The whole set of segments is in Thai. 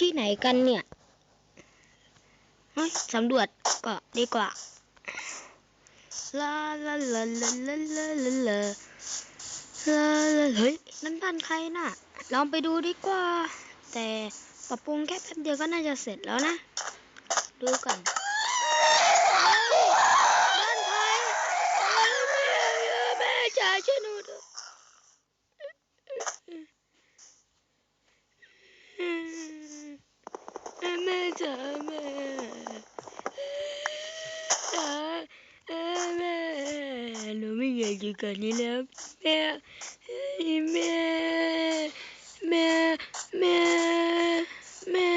ที่ไหนกันเนี่ยเฮ้ยสำรวจก็ดีกว่าลาลาลาลาลาลาลาลาลาลาเฮ้ยนั่นบ้านใครน่ะ ลองไปดูดีกว่า แต่ปรับปรุงแค่แป๊บเดียวก็น่าจะเสร็จแล้วนะ ดูก่อนเฮ้ยบ้านใครเฮ้ยแม่แม่จ๋าช่วยหนูด้วยแม่จ๋าแม่จ๋าแม่หนูไม่ อยู่กันนี้แล้วแม่แม่แม่แม่แม่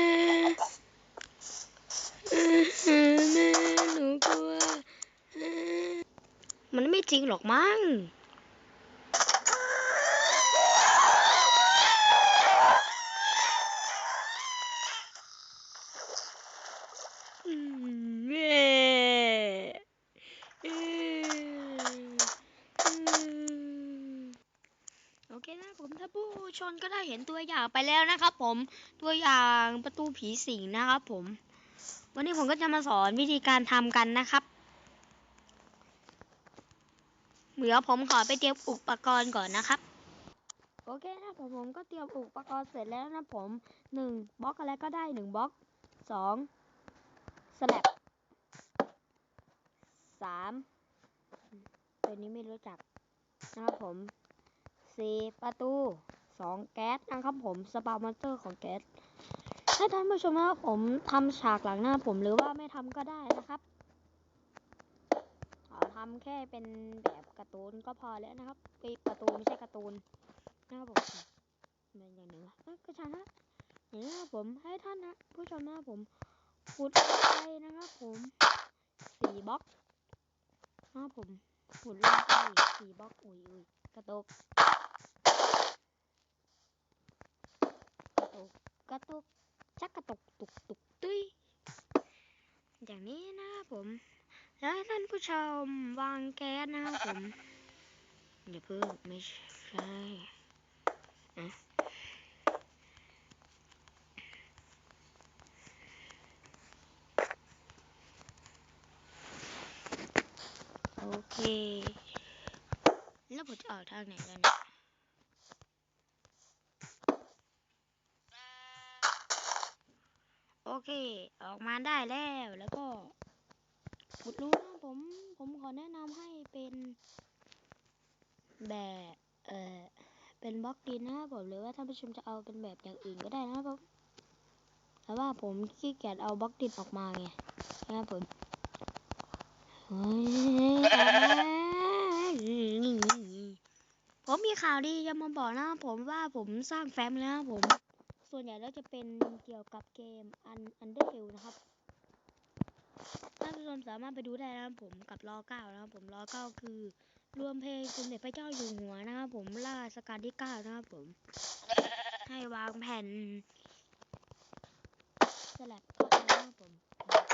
แม่หนูกลัวมันไม่จริงหรอกมั้ง อืมแม่อืมอืมโอเคนะผม ท่านก็ได้เห็นตัวอย่างไปแล้วนะครับผมตัวอย่างประตูผีสิงนะครับผม วันนี้ผมก็จะมาสอนวิธีการทำกันนะครับเดี๋ยวผมขอไปเตรียมอุปกรณ์ก่อนนะครับ โอเคนะผมผมก็เตรียมอุปกรณ์เสร็จแล้วนะผมหนึ่งบล็อกอะไรก็ได้หนึ่งบล็อกสองสแลบสามตัวนี้ไม่รู้จักนะครับผมสี่ประตู สองแก๊สนะครับผมสปาร์มอนเตอร์ของแก๊สถ้าท่านผู้ชมนะครับผมทำฉากหลังหน้าผมหรือว่าไม่ทำก็ได้นะครับทำแค่เป็นแบบการ์ตูนก็พอแล้วนะครับเอ้ยประตูไม่ใช่การ์ตูนนะครับผมเป็นอย่างหนึ่งวะก็ช่างนะอย่างนี้นะครับผมให้ท่านนะผู้ชมนะครับผมขุดไปนะครับผมสี่บล็อกนะครับผมขุดลงไปสี่บล็อกอุ้ยอุ้ยกระตก กระตกกชักกระตุกตุกตุกตุ้ยอย่างนี้นะครับผม แล้วท่านผู้ชมวางแก๊สนะครับผมอย่าเพิ่งไม่ใช่อะโอเค แล้วผมจะออกทางไหนแล้วเนี่ย อเค ออกมาได้แล้วแล้วก็ขุดรูนะผมผมขอแนะนำให้เป็นแบบเออเป็นบล็อกดินนะครับผมหรือว่าท่านผู้ชมจะเอาเป็นแบบอย่างอื่นก็ได้นะครับผมแต่ว่าผมขี้เกียจเอาบล็อกดินออกมาไงนะครับผมผมมีข่าวดีจะมาบอกนะครับผมว่าผมสร้างแฟ้มแล้วครับผม วนใหญ่แล้วจะเป็นเกี่ยวกับเกมอันอันเดอร์เนะครับท่านผู้ชมสามารถไปดูได้นะครับผมกับรอเก้านะครับผมรอเก้าคือ รวมเพลงสมเด็จพระเจ้าอยู่หัวนะครับผมล่าชการที่เก้านะครับผม ให้วางแผ่นสลับเข้าไปนะครับผม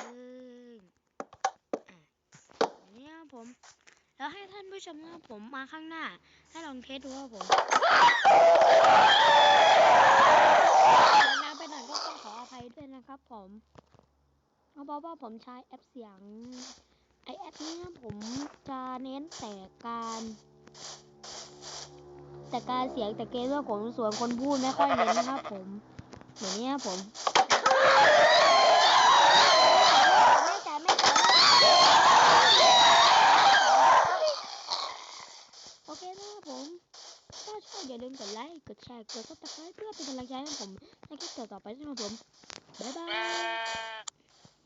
ซึ่งอะนี้นะครับผม แล้วให้ท่านผู้ชมนะครับผมมาข้างหน้า ให้ลองเทสดูครับผม นานไปหน่อยก็ต้องขออภัยด้วยนะครับผมเพราะว่าผมใช้แอปเสียง ไอแอปนี้นะผมจะเน้นแต่การแต่การเสียงแต่เกมว่าผมส่วนคนพูดไม่ค่อยเน้นนะครับผมอย่างนี้ผมจ่ายไม่จ่ายโอเคนะครับผม ถ้าช อย่าลืมกดไลค์กดแชร์กดซับสไครต์เพื่อเป็นกำลังใจให้ผมในคลิปต่อๆไปนะครับผมบ๊ายบาย